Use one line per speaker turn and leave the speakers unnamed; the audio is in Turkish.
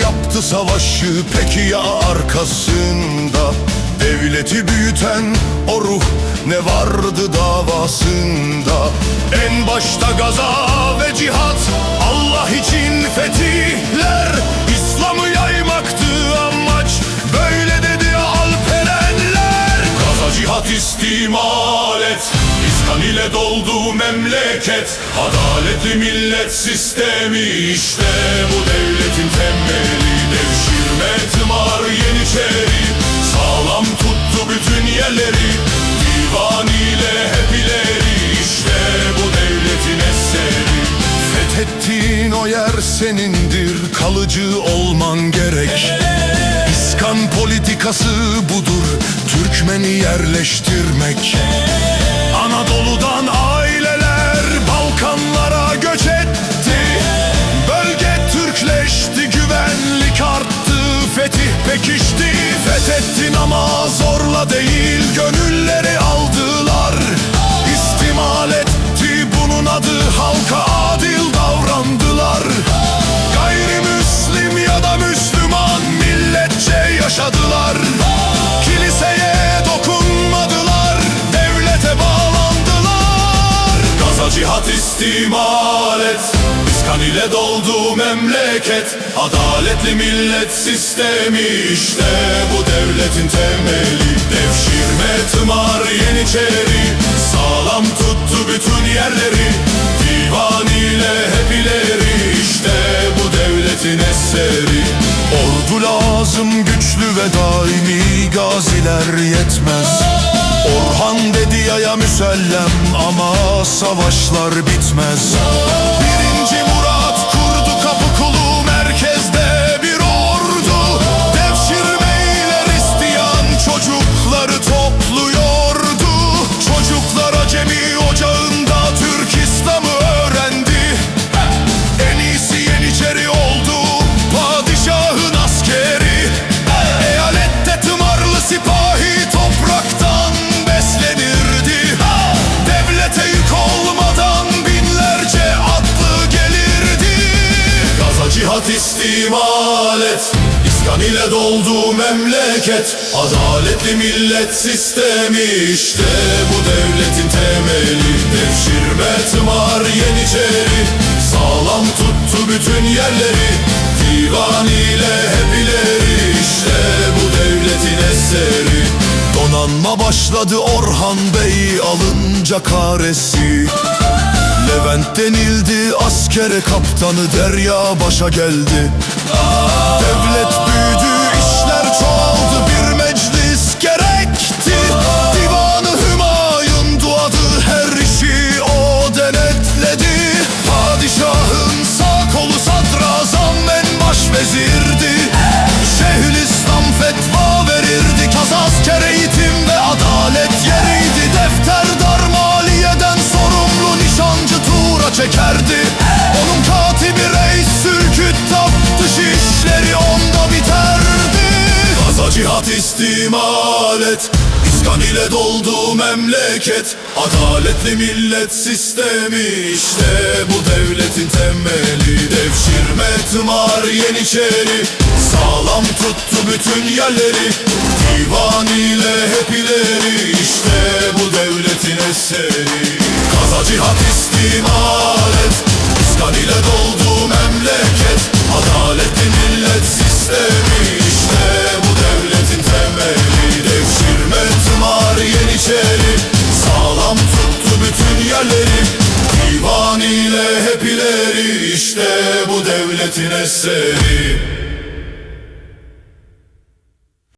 yaptı savaşı peki ya arkasında? Devleti büyüten o ruh ne vardı davasında? En başta gaza ve cihat Allah için fetihler. İslam'ı yaymaktı amaç Böyle dedi Alperenler. Gaza cihat istimal et İskan ile doldu memleket. Adaletli millet sistemi işte bu devletin temeli Devşirme tımar yeniçeri. Sağlam tuttu bütün yerleri Divan ile hep ileri. İşte bu devletin eseri. Fethettiğin o yer senindir Kalıcı olman gerek. İskan politikası budur Türkmeni yerleştirmek. Anadolu'dan Fethettin ama zorla değil Gönülleri aldılar. İstimal etti bunun adı Halka adil davrandılar. Gayrimüslim ya da Müslüman Milletçe yaşadılar. Kiliseye dokunmadılar Devlete bağlandılar. Gaza cihat istimal et İskan ile doldu memleket. Adaletli millet sistemi işte. Bu devletin temeli. Devşirme tımar yeniçeri. Sağlam tuttu bütün yerleri. Divan ile hep ileri. İşte bu devletin eseri. Ordu lazım güçlü ve daimi gaziler yetmez. Orhan dedi yaya müsellem ama savaşlar bitmez cihat istimal et. İskan ile doldu memleket. Adaletli millet sistemi işte. Bu devletin temeli. Devşirme tımar yeniçeri. Sağlam tuttu bütün yerleri. Divan ile hep ileri işte. Bu devletin eseri. Donanma başladı Orhan Bey alınca karesi Levent denildi askere kaptanı Derya başa geldi. Devlet İskan ile doldu memleket. Adaletli millet sistemi. İşte bu devletin temeli. Devşirme tımar yeniçeri. Sağlam tuttu bütün yerleri. Divan ile hep ileri. İşte bu devletin eseri. Gaza cihat istimal et. İskan ile doldu memleket. Adaletli Divan ile hep ileri işte bu devletin eseri